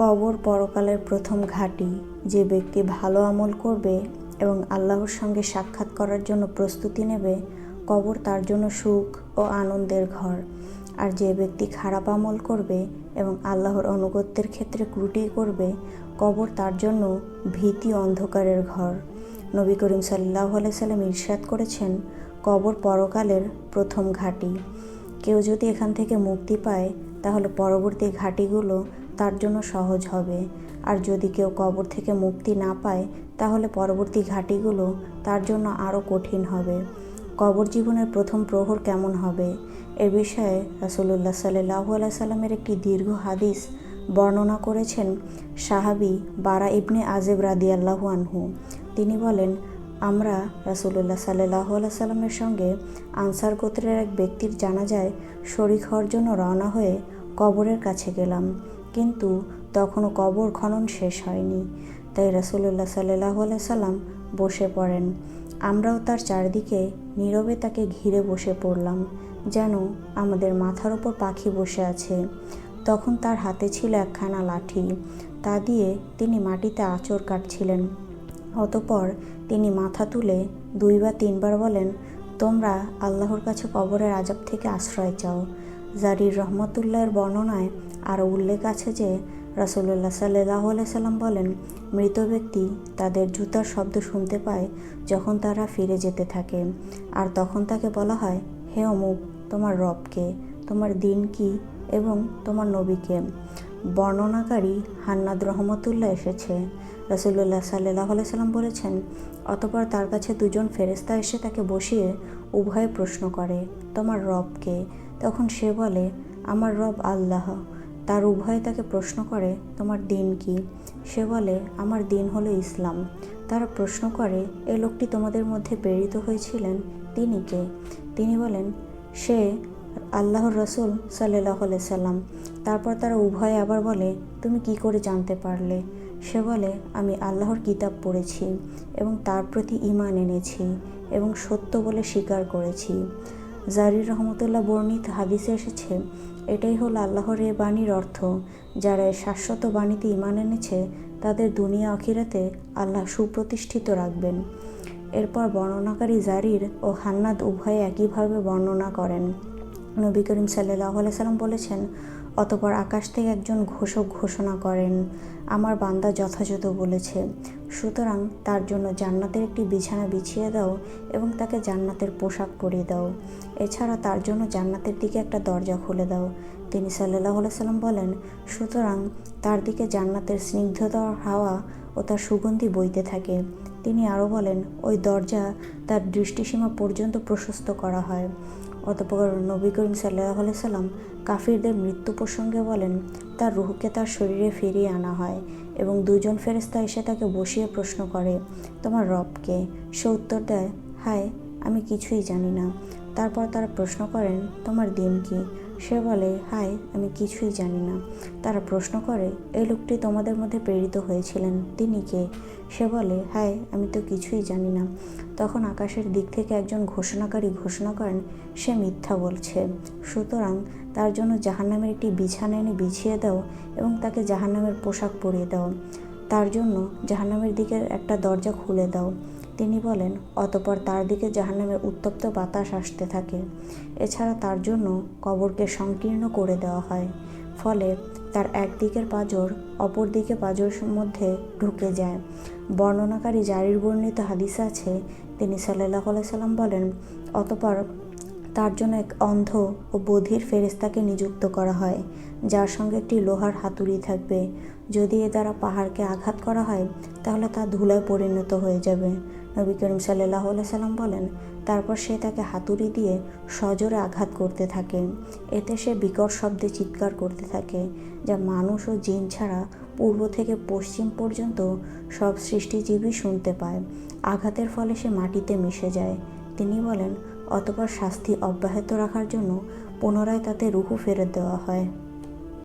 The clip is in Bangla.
কবর পরকালের প্রথম ঘাঁটি, যে ব্যক্তি ভালো আমল করবে এবং আল্লাহর সঙ্গে সাক্ষাৎ করার জন্য প্রস্তুতি নেবে, কবর তার জন্য সুখ ও আনন্দের ঘর। আর যে ব্যক্তি খারাপ আমল করবে এবং আল্লাহর অনুগত্যের ক্ষেত্রে ত্রুটি করবে, কবর তার জন্য ভীতি অন্ধকারের ঘর। নবী করিম সাল্লাহ সাল্লাম ইরশাদ করেছেন, কবর পরকালের প্রথম ঘাঁটি। কেউ যদি এখান থেকে মুক্তি পায়, তাহলে পরবর্তী ঘাঁটিগুলো তার জন্য সহজ হবে। আর যদি কেউ কবর থেকে মুক্তি না পায়, তাহলে পরবর্তী ঘাঁটিগুলো তার জন্য আরও কঠিন হবে। কবর জীবনের প্রথম প্রহর কেমন হবে? এ বিষয়ে রাসুলুল্লাহ সাল্লাহ সাল্লামের একটি দীর্ঘ হাদিস বর্ণনা করেছেন সাহাবি বারা ইবনে আজেব রাদি আল্লাহু আনহু। তিনি বলেন, আমরা রাসুলুল্লাহ সাল্লাহ সাল্লামের সঙ্গে আনসার গোত্রের এক ব্যক্তির জানাজায় শরিক হওয়ার জন্য রওনা হয়ে কবরের কাছে গেলাম। কিন্তু তখনও কবর খনন শেষ হয়নি। তাই রাসুলুল্লাহ সাল্লাহ সাল্লাম বসে পড়েন। আমরাও তার চারদিকে নীরবে তাকে ঘিরে বসে পড়লাম, যেন আমাদের মাথার ওপর পাখি বসে আছে। তখন তার হাতে ছিল একখানা লাঠি, তা দিয়ে তিনি মাটিতে আঁচড় কাটছিলেন। অতপর তিনি মাথা তুলে দুই বা তিনবার বলেন, তোমরা আল্লাহর কাছে কবরের আজাব থেকে আশ্রয় চাও। জারির রহমতুল্লাহর বর্ণনায় আরও উল্লেখ আছে যে রাসুল্লাহ সাল্লাহ সাল্লাম বলেন, মৃত ব্যক্তি তাদের জুতার শব্দ শুনতে পায় যখন তারা ফিরে যেতে থাকে। আর তখন তাকে বলা হয়, হে অমুক, তোমার রবকে, তোমার দিন কি এবং তোমার নবীকে? বর্ণনাকারী হান্নাদ রহমতুল্লাহ এসেছে। রসুল্লাহ সাল্লাহ সাল্লাম বলেছেন, অতপর তার কাছে দুজন ফেরেস্তা এসে তাকে বসিয়ে উভয়ে প্রশ্ন করে, তোমার রবকে তখন সে বলে, আমার রব আল্লাহ, তার উভয়ে তাকে প্রশ্ন করে, তোমার দিন কি? সে বলে, আমার দিন হলো ইসলাম। তারা প্রশ্ন করে, এ লোকটি তোমাদের মধ্যে প্রেরিত হয়েছিলেন, তিনি কে? তিনি বলেন, সে আল্লাহর রসুল সাল্লাহ সাল্লাম। তারপর তারা উভয়ে আবার বলে, তুমি কি করে জানতে পারলে? সে বলে, আমি আল্লাহর কিতাব পড়েছি এবং তার প্রতি ইমান এনেছি এবং সত্য বলে স্বীকার করেছি। জারির রহমতুল্লাহ বর্ণিত হাদিসে এসেছে, এটাই হল আল্লাহর এ বাণীর অর্থ। যারা শাশ্বত বাণীতে ইমান এনেছে, তাদের দুনিয়া অখিরাতে আল্লাহ সুপ্রতিষ্ঠিত রাখবেন। এরপর বর্ণনাকারী জারির ও হান্নাদ উভয়ে একইভাবে বর্ণনা করেন। নবী করিম সাল্লাহ সাল্লাম বলেছেন, অতপর আকাশ থেকে একজন ঘোষক ঘোষণা করেন, আমার বান্দা যথাযথ বলেছে। সুতরাং তার জন্য জান্নাতের একটি বিছানা বিছিয়ে দাও এবং তাকে জান্নাতের পোশাক পরিয়ে দাও। এছাড়া তার জন্য জান্নাতের দিকে একটা দরজা খুলে দাও। তিনি সাল্লাহ সাল্লাম বলেন, সুতরাং তার দিকে জান্নাতের স্নিগ্ধতার হাওয়া ও তার সুগন্ধি বইতে থাকে। তিনি আরও বলেন, ওই দরজা তার দৃষ্টিসীমা পর্যন্ত প্রশস্ত করা হয়। অতপর নবী করিম সাল্লাহ সাল্লাম কাফিরদের মৃত্যু প্রসঙ্গে বলেন, তার রুহকে তার শরীরে ফিরিয়ে আনা হয় এবং দুজন ফেরেস্তা এসে তাকে বসিয়ে প্রশ্ন করে, তোমার রবকে সে উত্তর দেয়, হায়, আমি কিছুই জানি না। তারপর তারা প্রশ্ন করেন, তোমার দিন কি? সে বলে, হায়, আমি কিছুই জানি না। তারা প্রশ্ন করে এই লোকটি তোমাদের মধ্যে প্রেরিত হয়েছিলেন, তিনি কে? সে বলে, হায়, আমি তো কিছুই জানি না। তখন আকাশের দিক থেকে একজন ঘোষণাকারী ঘোষণা করেন, সে মিথ্যা বলছে। সুতরাং তার জন্য জাহান্নামের একটি বিছানা এনে বিছিয়ে দাও এবং তাকে জাহান্নামের পোশাক পরিয়ে দাও। তার জন্য জাহান্নামের দিকের একটা দরজা খুলে দাও। তিনি বলেন, অতপর তার দিকে জাহান্নামের উত্তপ্ত বাতাস আসতে থাকে। এছাড়া তার জন্য কবরকে সংকীর্ণ করে দেওয়া হয়। ফলে তার একদিকের পাঁজর অপর দিকে পাঁজর মধ্যে ঢুকে যায়। বর্ণনাকারী জারির বর্ণিত হাদিস আছে, তিনি সাল্লাহ সাল্লাম বলেন, অতপর তার জন্য এক অন্ধ ও বধির ফেরেস্তাকে নিযুক্ত করা হয়, যার সঙ্গে একটি লোহার হাতুড়ি থাকবে। যদি এ দ্বারা পাহাড়কে আঘাত করা হয়, তাহলে তা ধুলায় পরিণত হয়ে যাবে। নবী করিম সাল্লাহ সাল্লাম বলেন, তারপর সে তাকে হাতুড়ি দিয়ে সজোরে আঘাত করতে থাকে। এতে সে বিকট শব্দে চিৎকার করতে থাকে, যা মানুষ ও জিন ছাড়া পূর্ব থেকে পশ্চিম পর্যন্ত সব সৃষ্টিজীবী শুনতে পায়। আঘাতের ফলে সে মাটিতে মিশে যায়। তিনি বলেন অতপর শাস্তি অব্যাহত রাখার জন্য পুনরায় তাতে রুহু ফেরত দেওয়া হয়।